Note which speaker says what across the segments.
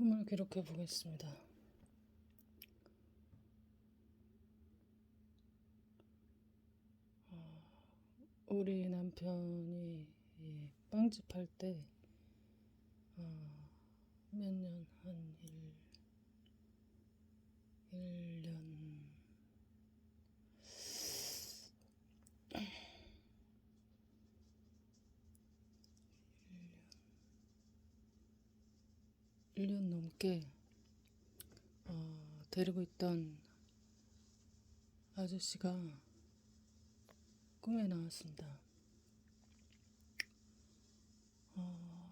Speaker 1: 꿈을 기록해 보겠습니다. 어, 우리 남편이 이 빵집 할 때, 어, 몇 년, 한 일, 일 년, 일년 넘게, 어, 데리고 있던 아저씨가 꿈에 나왔습니다. 어,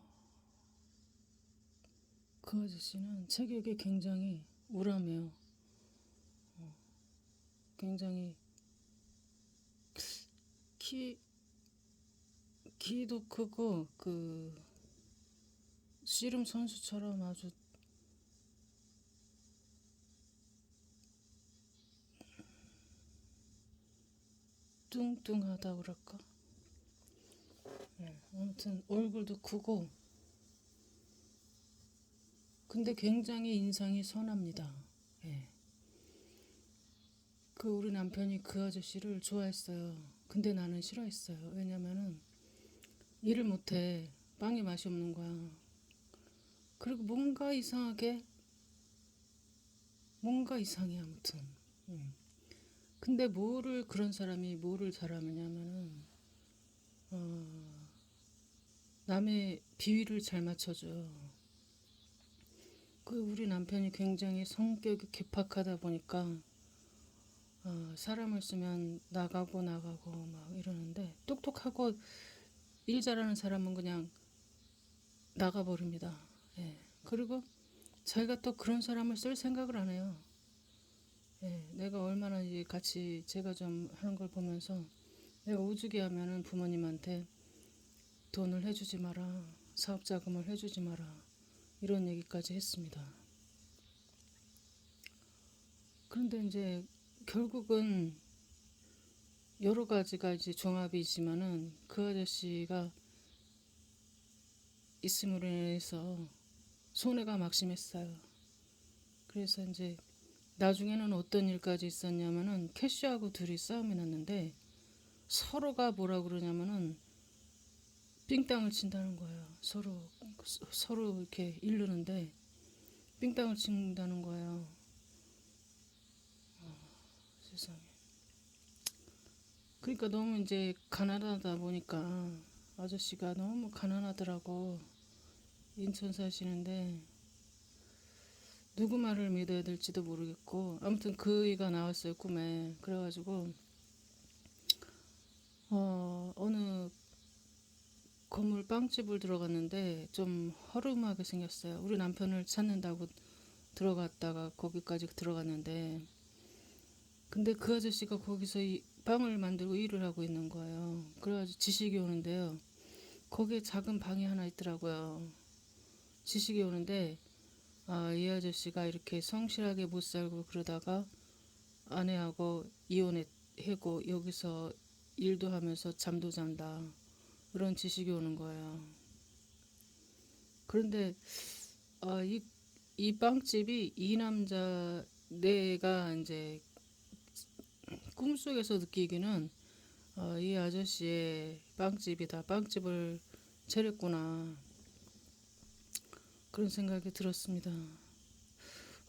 Speaker 1: 그 아저씨는 체격이 굉장히 우람해요. 어, 굉장히 키, 키도 크고 그 씨름 선수처럼 아주 뚱뚱하다 그럴까? 네, 아무튼 얼굴도 크고 근데 굉장히 인상이 선합니다. 예. 그 우리 남편이 그 아저씨를 좋아했어요. 근데 나는 싫어했어요. 왜냐면은 일을 못해. 빵이 맛이 없는 거야. 그리고 뭔가 이상하게 뭔가 이상해 아무튼. 음. 근데 뭐를 그런 사람이 뭐를 잘하느냐면은 어, 남의 비위를 잘 맞춰줘. 그 우리 남편이 굉장히 성격이 괴팍하다 보니까 어, 사람을 쓰면 나가고 나가고 막 이러는데 똑똑하고 일 잘하는 사람은 그냥 나가버립니다. 예. 그리고 자기가 또 그런 사람을 쓸 생각을 안 해요. 예. 내가 얼마나 이제 같이 제가 좀 하는 걸 보면서 내가 오죽게 하면은 부모님한테 돈을 해주지 마라. 사업 자금을 해주지 마라. 이런 얘기까지 했습니다. 그런데 이제 결국은 여러 가지가 이제 종합이지만은 그 아저씨가 있음으로 인해서 손해가 막심했어요. 그래서 이제 나중에는 어떤 일까지 있었냐면은 캐시하고 둘이 싸움이 났는데 서로가 뭐라 그러냐면은 삥땅을 친다는 거예요. 서로 서- 서로 이렇게 이르는데 삥땅을 친다는 거예요. 아, 세상에. 그러니까 너무 이제 가난하다 보니까 아저씨가 너무 가난하더라고. 인천 사시는데 누구 말을 믿어야 될지도 모르겠고 아무튼 그 애가 나왔어요 꿈에 그래가지고 어 어느 건물 빵집을 들어갔는데 좀 허름하게 생겼어요. 우리 남편을 찾는다고 들어갔다가 거기까지 들어갔는데 근데 그 아저씨가 거기서 이 빵을 만들고 일을 하고 있는 거예요. 그래가지고 지식이 오는데요. 거기에 작은 방이 하나 있더라고요. 지식이 오는데 아, 이 아저씨가 이렇게 성실하게 못 살고 그러다가 아내하고 이혼했고 여기서 일도 하면서 잠도 잔다. 그런 지식이 오는 거예요. 그런데 아, 이, 이 빵집이 이 남자 내가 이제 꿈속에서 느끼기는 어, 이 아저씨의 빵집이다. 빵집을 차렸구나. 그런 생각이 들었습니다.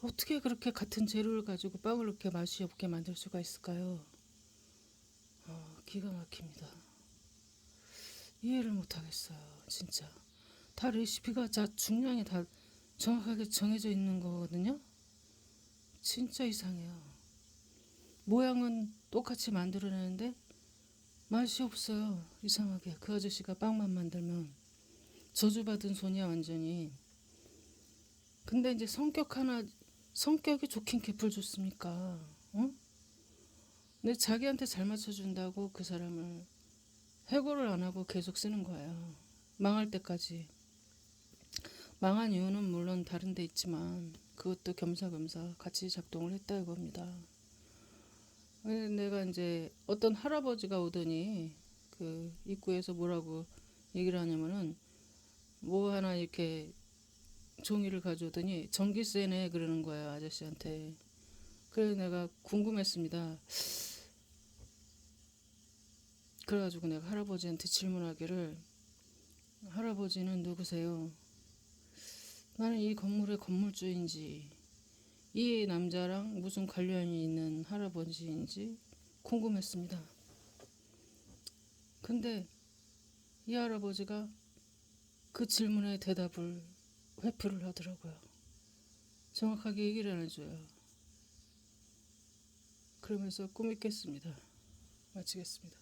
Speaker 1: 어떻게 그렇게 같은 재료를 가지고 빵을 이렇게 맛이 없게 만들 수가 있을까요? 어, 기가 막힙니다. 이해를 못 하겠어요. 진짜. 다 레시피가 자 중량이 다 정확하게 정해져 있는 거거든요. 진짜 이상해요. 모양은 똑같이 만들어내는데 맛이 없어요. 이상하게. 그 아저씨가 빵만 만들면 저주받은 손이야 완전히. 근데 이제 성격 하나 성격이 좋긴 개풀 좋습니까? 어? 근데 자기한테 잘 맞춰준다고 그 사람을 해고를 안 하고 계속 쓰는 거예요. 망할 때까지. 망한 이유는 물론 다른 데 있지만 그것도 겸사겸사 같이 작동을 했다 이겁니다. 왜 내가 이제 어떤 할아버지가 오더니 그 입구에서 뭐라고 얘기를 하냐면은 뭐 하나 이렇게 종이를 가져오더니 전기세네 그러는 거야 아저씨한테. 그래서 내가 궁금했습니다. 그래가지고 내가 할아버지한테 질문하기를 할아버지는 누구세요? 나는 이 건물의 건물주인지 이 남자랑 무슨 관련이 있는 할아버지인지 궁금했습니다. 근데 이 할아버지가 그 질문에 대답을 회피를 하더라고요. 정확하게 얘기를 안 해줘요. 그러면서 꿈이 깼습니다. 마치겠습니다.